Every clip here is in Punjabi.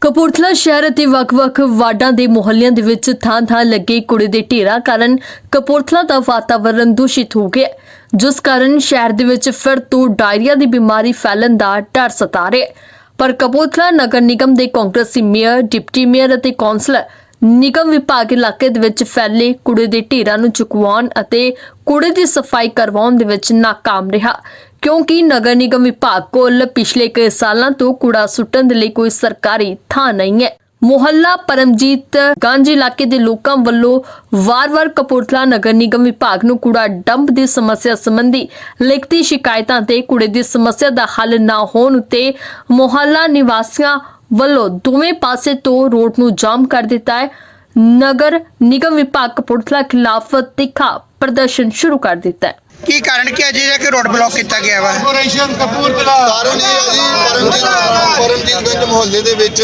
ਕਪੂਰਥਲਾ ਸ਼ਹਿਰ ਅਤੇ ਵੱਖ-ਵੱਖ ਵਾਰਡਾਂ ਦੇ ਮੁਹੱਲਿਆਂ ਦੇ ਵਿੱਚ ਥਾਂ-ਥਾਂ ਲੱਗੇ ਕੂੜੇ ਦੇ ਢੇਰਾਂ ਕਾਰਨ ਕਪੂਰਥਲਾ ਦਾ ਵਾਤਾਵਰਣ ਦੂਸ਼ਿਤ ਹੋ ਗਿਆ ਜਿਸ ਕਾਰਨ ਸ਼ਹਿਰ ਦੇ ਵਿੱਚ ਫਿਰ ਤੋਂ ਡਾਇਰੀਆ ਦੀ ਬਿਮਾਰੀ ਫੈਲਣ ਦਾ ਡਰ ਸਤਾ ਰਿਹਾ ਪਰ ਕਪੂਰਥਲਾ ਨਗਰ ਨਿਗਮ ਦੇ ਕਾਂਗਰਸੀ ਮੇਅਰ, ਡਿਪਟੀ ਮੇਅਰ ਅਤੇ ਕੌਂਸਲਰ ਨਿਗਮ ਵਿਭਾਗ ਇਲਾਕੇ ਦੇ ਵਿੱਚ ਫੈਲੇ ਕੂੜੇ ਦੇ ਢੇਰਾਂ ਨੂੰ ਚੁਕਵਾਉਣ ਅਤੇ ਕੂੜੇ ਦੀ ਸਫ਼ਾਈ ਕਰਵਾਉਣ ਦੇ ਵਿੱਚ ਨਾਕਾਮ ਰਿਹਾ। ਕਿਉਂਕਿ ਨਗਰ ਨਿਗਮ ਵਿਭਾਗ ਕੋਲ ਪਿਛਲੇ ਕਈ ਸਾਲਾਂ ਤੋਂ ਕੂੜਾ ਸੁੱਟਣ ਦੇ ਲਈ ਕੋਈ ਸਰਕਾਰੀ ਥਾਂ ਨਹੀਂ ਹੈ। ਮੁਹੱਲਾ ਪਰਮਜੀਤ ਗੰਜ ਇਲਾਕੇ ਦੇ ਲੋਕਾਂ ਵੱਲੋਂ ਵਾਰ-ਵਾਰ ਕਪੂਰਥਲਾ ਨਗਰ ਨਿਗਮ ਵਿਭਾਗ ਨੂੰ ਕੂੜਾ ਡੰਪ ਦੀ ਸਮੱਸਿਆ ਸੰਬੰਧੀ ਲਿਖਤੀ ਸ਼ਿਕਾਇਤਾਂ ਤੇ ਕੂੜੇ ਦੀ ਸਮੱਸਿਆ ਦਾ ਹੱਲ ਨਾ ਹੋਣ ਉਤੇ ਮੁਹੱਲਾ ਨਿਵਾਸੀਆਂ ਵੱਲੋਂ ਦੋਵੇਂ ਪਾਸੇ ਤੋਂ ਰੋਡ ਨੂੰ ਜਾਮ ਕਰ ਦਿੱਤਾ ਹੈ। ਨਗਰ ਨਿਗਮ ਵਿਭਾਗ ਕਪੂਰਥਲਾ ਖਿਲਾਫ ਤਿੱਖਾ ਪ੍ਰਦਰਸ਼ਨ ਸ਼ੁਰੂ ਕਰ ਦਿੱਤਾ ਹੈ। ਕੀ ਕਾਰਨ ਕੀ ਹੈ ਜਿਹੜਾ ਕਿ ਰੋਡ ਬਲੌਕ ਕੀਤਾ ਗਿਆ ਵਾ? ਕਾਰਪੋਰੇਸ਼ਨ ਕਪੂਰਥਲਾ। ਕਾਰਨ ਇਹ ਹੈ ਜੀ ਪਰਮਜੀਤ ਪਰਮਜੀਤਗੰਜ ਮੁਹੱਲੇ ਦੇ ਵਿੱਚ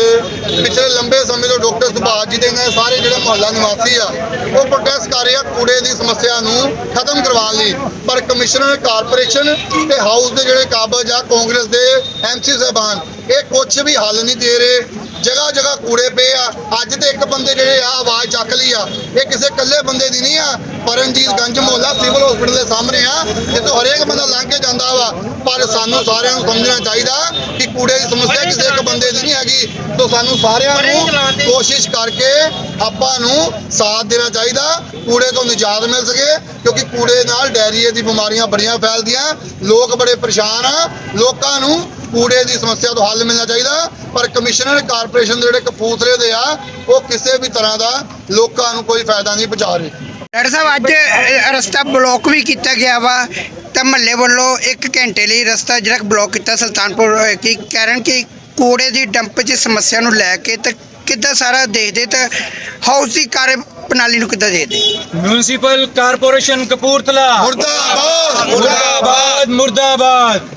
ਪਿਛਲੇ ਲੰਬੇ ਸਮੇਂ ਤੋਂ ਡਾਕਟਰ ਸੁਭਾਸ਼ ਜੀ ਦੇ ਨੇ ਸਾਰੇ ਜਿਹੜੇ ਮੁਹੱਲਾ ਨਿਵਾਸੀ ਆ ਉਹ ਪ੍ਰੋਟੈਸਟ ਕਰ ਰਹੇ ਆ ਕੂੜੇ ਦੀ ਸਮੱਸਿਆ ਨੂੰ ਖਤਮ ਕਰਵਾਉਣ ਲਈ। ਪਰ ਕਮਿਸ਼ਨਰ ਕਾਰਪੋਰੇਸ਼ਨ ਤੇ ਹਾਊਸ ਦੇ ਜਿਹੜੇ ਕਾਬਜ ਆ ਕਾਂਗਰਸ ਦੇ ਐਮਸੀ ਸਾਹਿਬਾਨ ਇਹ ਕੁਝ ਵੀ ਹੱਲ ਨਹੀਂ ਦੇ ਰਹੇ। ਜਗ੍ਹਾ ਜਗ੍ਹਾ ਕੂੜੇ ਪਏ ਆ। ਅੱਜ ਤੇ ਇੱਕ ਬੰਦੇ ਜਿਹੜੇ ਆ ਆਵਾਜ਼ ਚੱਕ ਲਈ ਆ। ਇਹ ਕਿਸੇ ਇਕੱਲੇ ਬੰਦੇ ਦੀ ਨਹੀਂ ਆ। ਪਰਮਜੀਤ ਗੰਜ ਮੁਹੱਲਾ ਸਿਵਲ ਹਸਪੀਟਲ ਦੇ ਸਾਹਮਣੇ ਆ ਜਿੱਥੋਂ ਹਰੇਕ ਬੰਦਾ ਲੰਘ ਕੇ ਜਾਂਦਾ ਵਾ। ਪਰ ਸਾਨੂੰ ਸਾਰਿਆਂ ਨੂੰ ਸਮਝਣਾ ਚਾਹੀਦਾ ਕਿ ਕੂੜੇ ਦੀ ਸਮੱਸਿਆ ਕਿਸੇ ਇੱਕ ਬੰਦੇ ਦੀ ਨਹੀਂ ਹੈਗੀ। ਤੋਂ ਸਾਨੂੰ ਸਾਰਿਆਂ ਨੂੰ ਕੋਸ਼ਿਸ਼ ਕਰਕੇ ਆਪਾਂ ਨੂੰ ਸਾਥ ਦੇਣਾ ਚਾਹੀਦਾ ਕੂੜੇ ਤੋਂ ਨਿਜਾਤ ਮਿਲ ਸਕੇ ਕਿਉਂਕਿ ਕੂੜੇ ਨਾਲ ਡਾਇਰੀਏ ਦੀ ਬਿਮਾਰੀਆਂ ਬੜੀਆਂ ਫੈਲਦੀਆਂ। ਲੋਕ ਬੜੇ ਪਰੇਸ਼ਾਨ ਆ। ਲੋਕਾਂ ਨੂੰ ਕੂੜੇ ਦੀ ਸਮੱਸਿਆ ਤੋਂ ਹੱਲ ਮਿਲਣਾ ਚਾਹੀਦਾ ਪਰ ਕਮਿਸ਼ਨਰ ਕਾਰਪੋਰੇਸ਼ਨ ਦੇ ਜਿਹੜੇ ਕਪੂਰਥਲੇ ਦੇ ਆ ਉਹ ਕਿਸੇ ਵੀ ਤਰ੍ਹਾਂ ਦਾ ਲੋਕਾਂ ਨੂੰ ਕੋਈ ਫਾਇਦਾ ਨਹੀਂ ਪਹੁੰਚਾ ਰਹੇ। ਡਾਕਟਰ ਸਾਹਿਬ ਅੱਜ ਰਸਤਾ ਬਲੌਕ ਵੀ ਕੀਤਾ ਗਿਆ ਵਾ ਤਾਂ ਮਹੱਲੇ ਵੱਲੋਂ 1 ਘੰਟੇ ਲਈ ਰਸਤਾ ਜਿਹੜਾ ਬਲੌਕ ਕੀਤਾ ਸੁਲਤਾਨਪੁਰ ਕੀ ਕਾਰਨ ਕਿ ਕੂੜੇ ਦੀ ਡੰਪ 'ਚ ਸਮੱਸਿਆ ਨੂੰ ਲੈ ਕੇ ਤਾਂ ਕਿੱਦਾਂ ਸਾਰਾ ਦੇਖਦੇ ਤਾਂ ਹਾਊਸ ਦੀ ਕਾਰਜ ਪ੍ਰਣਾਲੀ ਨੂੰ ਕਿੱਦਾਂ ਦੇਖਦੇ? Municipal corporation Kapurthala. ਮੁਰਦਾਬਾਦ! ਮੁਰਦਾਬਾਦ ਮੁਰਦਾਬਾਦ।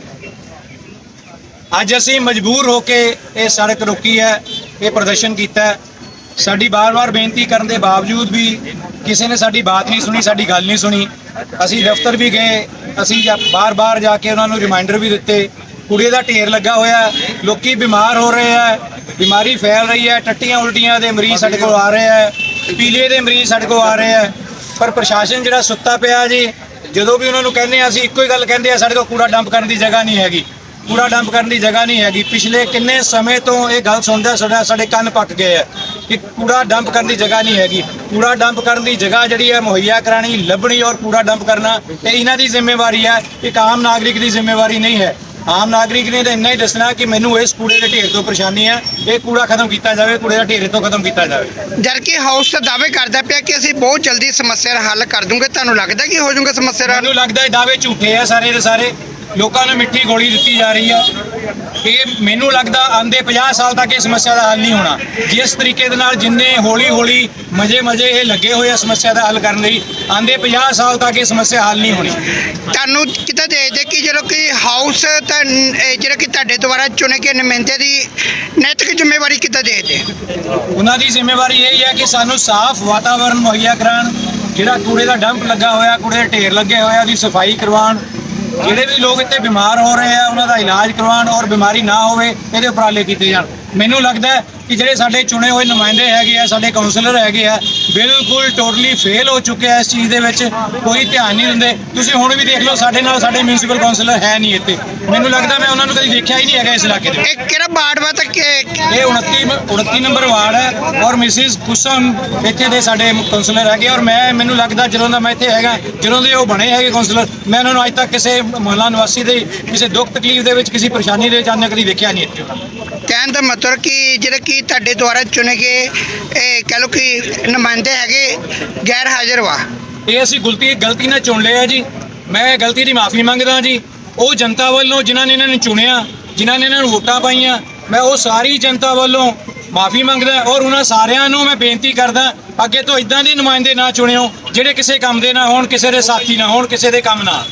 ਅੱਜ ਅਸੀਂ ਮਜਬੂਰ ਹੋ ਕੇ ਇਹ ਸੜਕ ਰੋਕੀ ਹੈ ਇਹ ਪ੍ਰਦਰਸ਼ਨ ਕੀਤਾ ਸਾਡੀ ਬਾਰ-ਬਾਰ ਬੇਨਤੀ ਕਰਨ ਦੇ ਬਾਵਜੂਦ ਵੀ ਕਿਸੇ ਨੇ ਸਾਡੀ ਬਾਤ ਨਹੀਂ ਸੁਣੀ ਸਾਡੀ ਗੱਲ ਨਹੀਂ ਸੁਣੀ। ਅਸੀਂ ਦਫ਼ਤਰ ਵੀ ਗਏ ਅਸੀਂ ਜਾ- ਬਾਰ-ਬਾਰ ਜਾ ਕੇ ਉਹਨਾਂ ਨੂੰ ਰਿਮਾਈਂਡਰ ਵੀ ਦਿੱਤੇ। ਕੁੜੇ ਦਾ ਢੇਰ ਲੱਗਾ ਹੋਇਆ ਹੈ, ਲੋਕੀ ਬਿਮਾਰ ਹੋ ਰਹੇ ਹੈ ਬਿਮਾਰੀ ਫੈਲ ਰਹੀ ਹੈ ਟੱਟੀਆਂ ਉਲਟੀਆਂ ਦੇ ਮਰੀਜ਼ ਸਾਡੇ ਕੋਲ ਆ ਰਹੇ ਹੈ ਪੀਲੀਏ ਦੇ ਮਰੀਜ਼ ਸਾਡੇ ਕੋਲ ਆ ਰਹੇ ਹੈ। ਪਰ ਪ੍ਰਸ਼ਾਸਨ ਜਿਹੜਾ ਸੁੱਤਾ ਪਿਆ ਜੀ ਜਦੋਂ ਵੀ ਉਹਨਾਂ ਨੂੰ ਕਹਿੰਦੇ ਆ ਅਸੀਂ ਇੱਕੋ ਹੀ ਗੱਲ ਕਹਿੰਦੇ ਆ ਸਾਡੇ ਕੋਲ ਕੂੜਾ ਡੰਪ ਕਰਨ ਦੀ ਜਗ੍ਹਾ ਨਹੀਂ ਹੈਗੀ। ਕੂੜਾ ਡੰਪ ਕਰਨ ਦੀ ਜਗ੍ਹਾ ਨਹੀਂ ਹੈਗੀ। ਪਿਛਲੇ ਕਿੰਨੇ ਸਮੇਂ ਤੋਂ ਇਹ ਗੱਲ ਸੁਣਦਾ ਸੁਣਦਾ ਸਾਡੇ ਕੰਨ ਪੱਕ ਗਏ ਆ ਕਿ ਕੂੜਾ ਡੰਪ ਕਰਨ ਦੀ ਜਗ੍ਹਾ ਨਹੀਂ ਹੈਗੀ। ਕੂੜਾ ਡੰਪ ਕਰਨ ਦੀ ਜਗ੍ਹਾ ਜਿਹੜੀ ਹੈ ਮੁਹੱਈਆ ਕਰਾਣੀ ਲੱਭਣੀ ਔਰ ਕੂੜਾ ਡੰਪ ਕਰਨਾ ਇਹ ਇਹਨਾਂ ਦੀ ਜ਼ਿੰਮੇਵਾਰੀ ਹੈ। ਇੱਕ ਆਮ ਨਾਗਰਿਕ ਦੀ ਜ਼ਿੰਮੇਵਾਰੀ ਨਹੀਂ ਹੈ। ਆਮ ਨਾਗਰਿਕ ਨੇ ਤਾਂ ਇੰਨਾ ਹੀ ਦੱਸਣਾ ਕਿ ਮੈਨੂੰ ਇਸ ਕੂੜੇ ਦੇ ਢੇਰ ਤੋਂ ਪਰੇਸ਼ਾਨੀ ਹੈ। ਇਹ ਕੂੜਾ ਖਤਮ ਕੀਤਾ ਜਾਵੇ ਕੂੜੇ ਦਾ ਢੇਰ ਤੋਂ ਖਤਮ ਕੀਤਾ ਜਾਵੇ। ਜਦ ਕਿ ਹਾਊਸ ਤਾਂ ਦਾਅਵੇ ਕਰਦਾ ਪਿਆ ਕਿ ਅਸੀਂ ਬਹੁਤ ਜਲਦੀ ਸਮੱਸਿਆ ਦਾ ਹੱਲ ਕਰ ਦੂੰਗੇ। ਤੁਹਾਨੂੰ ਲੱਗਦਾ ਕਿ ਹੋ ਜਾਊਗਾ ਸਮੱਸਿਆ ਦਾ? ਮੈਨੂੰ ਲੱਗਦਾ ਇਹ ਦਾਅਵੇ ਝੂਠੇ ਆ ਸਾਰੇ ਦੇ ਸਾਰੇ। ਲੋਕਾਂ ਨੂੰ ਮਿੱਠੀ ਗੋਲੀ ਦਿੱਤੀ ਜਾ ਰਹੀ ਹੈ ਇਹ ਮੈਨੂੰ ਲੱਗਦਾ ਆਂਦੇ 50 ਸਾਲ ਤੱਕ ਇਹ ਸਮੱਸਿਆ ਦਾ ਹੱਲ ਨਹੀਂ ਹੋਣਾ। ਜਿਸ ਤਰੀਕੇ ਦੇ ਨਾਲ ਜਿੰਨੇ ਹੌਲੀ ਹੌਲੀ ਮਜੇ ਮਜੇ ਇਹ ਲੱਗੇ ਹੋਏ ਆ ਸਮੱਸਿਆ ਦਾ ਹੱਲ ਕਰਨ ਲਈ ਆਂਦੇ 50 ਸਾਲ ਤੱਕ ਇਹ ਸਮੱਸਿਆ ਹੱਲ ਨਹੀਂ ਹੋਣੀ। ਤੁਹਾਨੂੰ ਕਿੱਦਾਂ ਦੇਖਦੇ ਕਿ ਜਦੋਂ ਕਿ ਹਾਊਸ ਤਾਂ ਜਿਹੜਾ ਕਿ ਤੁਹਾਡੇ ਦੁਆਰਾ ਚੁਣੇ ਗਏ ਨੁਮਾਇੰਦੇ ਦੀ ਨੈਤਿਕ ਜ਼ਿੰਮੇਵਾਰੀ ਕਿੱਦਾਂ ਦੇਖਦੇ? ਉਹਨਾਂ ਦੀ ਜ਼ਿੰਮੇਵਾਰੀ ਇਹ ਹੀ ਕਿ ਸਾਨੂੰ ਸਾਫ਼ ਵਾਤਾਵਰਣ ਮੁਹੱਈਆ ਕਰਾਉਣ ਜਿਹੜਾ ਕੂੜੇ ਦਾ ਡੰਪ ਲੱਗਾ ਹੋਇਆ ਕੂੜੇ ਦੇ ਢੇਰ ਲੱਗੇ ਹੋਏ ਆ ਉਹਦੀ ਸਫ਼ਾਈ ਕਰਵਾਉਣ ਜਿਹੜੇ ਵੀ ਲੋਕ ਇੱਥੇ ਬਿਮਾਰ ਹੋ ਰਹੇ ਆ, ਉਹਨਾਂ ਦਾ ਇਲਾਜ ਕਰਵਾਉਣ ਔਰ ਬਿਮਾਰੀ ਨਾ ਹੋਵੇ, ਇਹਦੇ ਉਪਰਾਲੇ ਕੀਤੇ ਜਾਣ। ਮੈਨੂੰ ਲੱਗਦਾ ਕਿ ਜਿਹੜੇ ਸਾਡੇ ਚੁਣੇ ਹੋਏ ਨੁਮਾਇੰਦੇ ਹੈਗੇ ਆ ਸਾਡੇ ਕਾਉਂਸਲਰ ਹੈਗੇ ਆ ਬਿਲਕੁਲ ਟੋਟਲੀ ਫੇਲ ਹੋ ਚੁੱਕੇ ਆ ਇਸ ਚੀਜ਼ ਦੇ ਵਿੱਚ। ਕੋਈ ਧਿਆਨ ਨਹੀਂ ਦਿੰਦੇ। ਤੁਸੀਂ ਹੁਣ ਵੀ ਦੇਖ ਲਓ ਸਾਡੇ ਨਾਲ ਸਾਡੇ ਮਿਊਨਿਸਪਲ ਕਾਉਂਸਲਰ ਹੈ ਨਹੀਂ ਇੱਥੇ। ਮੈਨੂੰ ਲੱਗਦਾ ਮੈਂ ਉਹਨਾਂ ਨੂੰ ਕਦੀ ਦੇਖਿਆ ਹੀ ਨਹੀਂ ਹੈਗਾ ਇਸ ਇਲਾਕੇ ਦੇ ਇਹ ਕਿਹੜਾ ਵਾਰਡ ਵਾ ਤਾਂ ਕਿ ਇਹ 29 ਮ- 29 ਨੰਬਰ ਵਾਰਡ ਹੈ ਔਰ ਮਿਸਿਸ ਕੁਸਮ ਇੱਥੇ ਦੇ ਸਾਡੇ ਕਾਉਂਸਲਰ ਹੈਗੇ ਔਰ ਮੈਂ ਮੈਨੂੰ ਲੱਗਦਾ ਜਦੋਂ ਦਾ ਮੈਂ ਇੱਥੇ ਹੈਗਾ ਜਦੋਂ ਦੇ ਉਹ ਬਣੇ ਹੈਗੇ ਕਾਉਂਸਲਰ ਮੈਂ ਉਹਨਾਂ ਨੂੰ ਅੱਜ ਤੱਕ ਕਿਸੇ ਮੁਹੱਲਾ ਨਿਵਾਸੀ ਦੇ ਕਿਸੇ ਦੁੱਖ ਤਕਲੀਫ ਦੇ ਵਿੱਚ ਕਿਸੇ ਪਰੇਸ਼ਾਨੀ ਦੇ ਵਿੱਚ ਕਦੀ ਦੇਖਿਆ ਨਹੀਂ ਇੱਥੇ। ਕਹਿਣ ਦਾ ਮਤਲਬ ਕਿ ਜਿਹੜੇ ਕਿ ਤੁਹਾਡੇ ਦੁਆਰਾ ਚੁਣੇ ਗਏ, ਇਹ ਕਹਿ ਲਓ ਕਿ ਨੁਮਾਇੰਦੇ ਹੈਗੇ ਗੈਰ ਹਾਜ਼ਰ ਵਾ। ਇਹ ਅਸੀਂ ਗਲਤੀ ਗਲਤੀ ਨਾਲ ਚੁਣ ਲਿਆ ਜੀ। ਮੈਂ ਗਲਤੀ ਦੀ ਮਾਫੀ ਮੰਗਦਾ ਜੀ। ਉਹ ਜਨਤਾ ਵੱਲੋਂ ਜਿਨ੍ਹਾਂ ਨੇ ਇਹਨਾਂ ਨੂੰ ਚੁਣਿਆ, ਜਿਨ੍ਹਾਂ ਨੇ ਇਹਨਾਂ ਨੂੰ ਵੋਟਾਂ ਪਾਈਆਂ, ਮੈਂ ਉਹ ਸਾਰੀ ਜਨਤਾ ਵੱਲੋਂ ਮਾਫੀ ਮੰਗਦਾ ਔਰ ਉਹਨਾਂ ਸਾਰਿਆਂ ਨੂੰ ਮੈਂ ਬੇਨਤੀ ਕਰਦਾ, ਅੱਗੇ ਤੋਂ ਇਦਾਂ ਦੇ ਨੁਮਾਇੰਦੇ ਨਾ ਚੁਣਿਓ, ਜਿਹੜੇ ਕਿਸੇ ਕੰਮ ਦੇ ਨਾ ਹੋਣ, ਕਿਸੇ ਦੇ ਸਾਥੀ ਨਾ ਹੋਣ, ਕਿਸੇ ਦੇ ਕੰਮ ਨਾ